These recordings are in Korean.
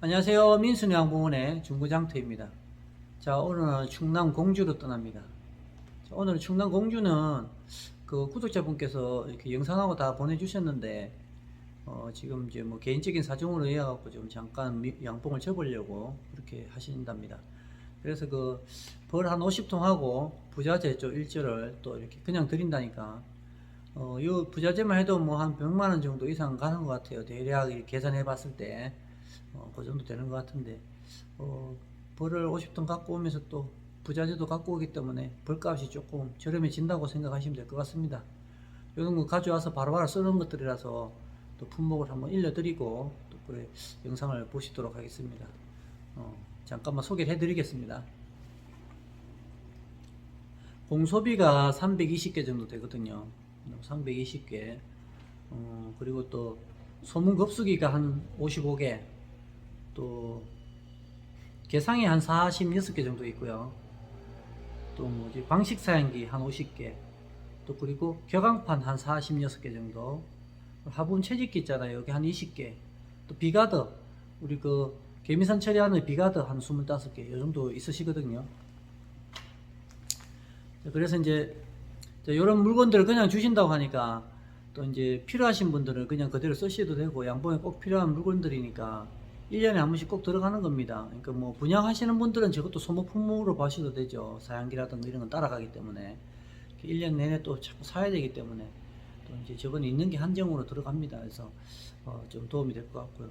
안녕하세요. 민순양공원의 중구장터입니다. 자, 오늘은 충남 공주로 떠납니다. 자, 오늘 충남 공주는 그 구독자분께서 이렇게 영상하고 다 보내주셨는데, 어, 지금 이제 뭐 개인적인 사정으로 인해 갖고 좀 잠깐 미- 양봉을 접으려고 그렇게 하신답니다. 그래서 그 벌 한 50통 하고 부자재 쪽 일절을 또 이렇게 그냥 드린다니까. 어, 요 부자재만 해도 뭐 한 100만 원 정도 이상 가는 것 같아요. 대략 계산해 봤을 때. 어, 그 정도 되는 것 같은데 어, 벌을 50톤 갖고 오면서 또 부자재도 갖고 오기 때문에 벌값이 조금 저렴해진다고 생각하시면 될 것 같습니다. 이런 거 가져와서 바로바로 쓰는 것들이라서 또 품목을 한번 일러드리고 또 그래 영상을 보시도록 하겠습니다. 어, 잠깐만 소개를 해드리겠습니다. 공소비가 320개 정도 되거든요. 320개. 어, 그리고 또 소문 급수기가 한 55개. 또 개상이 한 46개 정도 있고요. 또 뭐지 방식 사양기 한 50개. 또 그리고 격앙판 한 46개 정도. 화분 채집기 있잖아요. 여기 한 20개. 또 비가드 우리 그 개미산 처리하는 비가드 한 25개. 이 정도 있으시거든요. 자, 그래서 이제 이런 물건들을 그냥 주신다고 하니까 또 이제 필요하신 분들은 그냥 그대로 쓰셔도 되고 양봉에 꼭 필요한 물건들이니까 1년에 한 번씩 꼭 들어가는 겁니다. 그러니까 뭐 분양하시는 분들은 저것도 소모품목으로 봐셔도 되죠. 사양기라든가 이런 건 따라가기 때문에 1년 내내 또 자꾸 사야 되기 때문에 또 이제 저번에 있는 게 한정으로 들어갑니다. 그래서 어, 좀 도움이 될 것 같고요.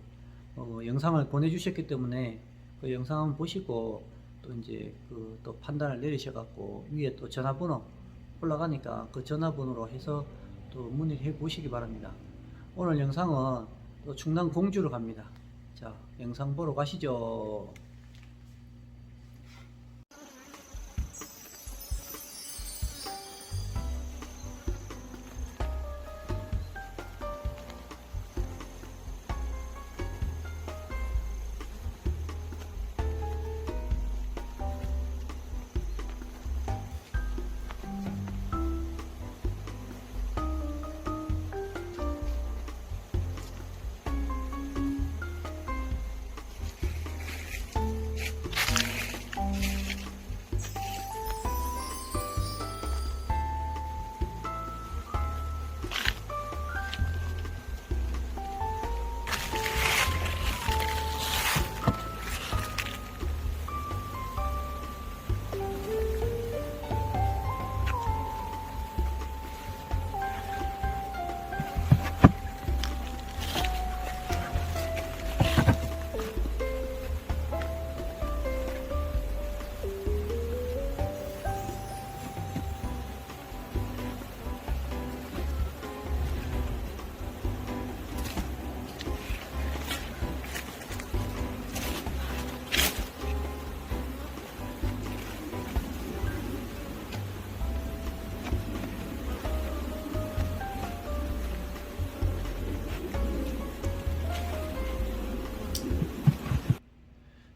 어, 영상을 보내주셨기 때문에 그 영상 한번 보시고 또 이제 그 또 판단을 내리셔갖고 위에 또 전화번호 올라가니까 그 전화번호로 해서 또 문의를 해 보시기 바랍니다. 오늘 영상은 또 충남 공주로 갑니다. 자, 영상 보러 가시죠.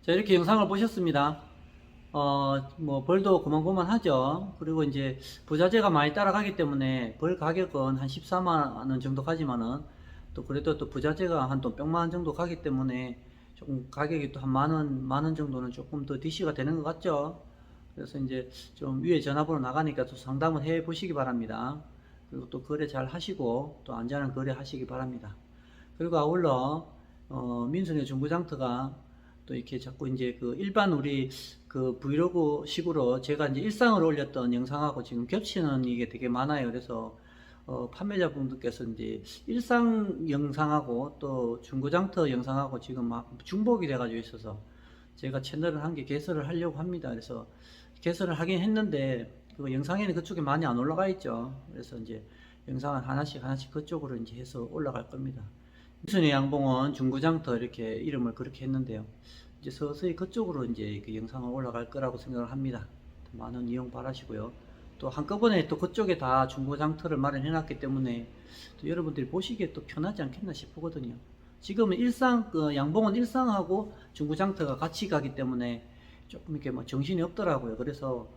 자, 이렇게 영상을 보셨습니다. 어, 뭐, 벌도 고만고만하죠. 그리고 이제 부자재가 많이 따라가기 때문에 벌 가격은 한 14만원 정도 가지만은 또 그래도 또 부자재가 한또 100만원 정도 가기 때문에 조금 가격이 또 한 만원, 만원 정도는 조금 더 DC가 되는 것 같죠. 그래서 이제 좀 위에 전화번호 나가니까 또 상담을 해 보시기 바랍니다. 그리고 또 거래 잘 하시고 또 안전한 거래 하시기 바랍니다. 그리고 아울러 어, 민순의 중부장터가 또 이렇게 자꾸 이제 그 일반 우리 그 브이로그 식으로 제가 이제 일상을 올렸던 영상하고 지금 겹치는 이게 되게 많아요. 그래서 어, 판매자분들께서 이제 일상 영상하고 또 중고장터 영상하고 지금 막 중복이 돼가지고 있어서 제가 채널을 한 개 개설을 하려고 합니다. 그래서 개설을 하긴 했는데 그 영상에는 그쪽에 많이 안 올라가 있죠. 그래서 이제 영상을 하나씩 하나씩 그쪽으로 이제 해서 올라갈 겁니다. 미순의 양봉은 중구장터 이렇게 이름을 그렇게 했는데요. 이제 서서히 그쪽으로 이제 그 영상을 올라갈 거라고 생각을 합니다. 많은 이용 바라시고요. 또 한꺼번에 또 그쪽에 다 중고장터를 마련해 놨기 때문에 또 여러분들이 보시기에 또 편하지 않겠나 싶거든요. 지금은 일상, 그 양봉은 일상하고 중고장터가 같이 가기 때문에 조금 이렇게 뭐 정신이 없더라고요. 그래서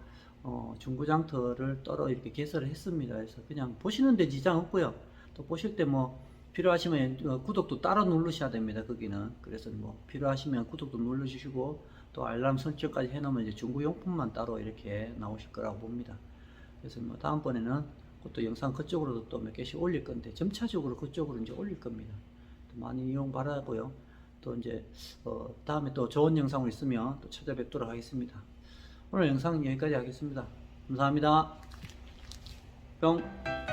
어, 중고장터를 따로 이렇게 개설을 했습니다. 그래서 그냥 보시는데 지장 없고요. 또 보실 때뭐 필요하시면 어, 구독도 따로 누르셔야 됩니다. 거기는 그래서 뭐 필요하시면 구독도 눌러주시고 또 알람 설정까지 해놓으면 이제 중고용품만 따로 이렇게 나오실 거라고 봅니다. 그래서 뭐 다음번에는 또 영상 그쪽으로도 또 몇 개씩 올릴 건데 점차적으로 그쪽으로 이제 올릴 겁니다. 또 많이 이용 바라고요. 또 이제 어, 다음에 또 좋은 영상을 있으면 또 찾아뵙도록 하겠습니다. 오늘 영상은 여기까지 하겠습니다. 감사합니다. 뿅.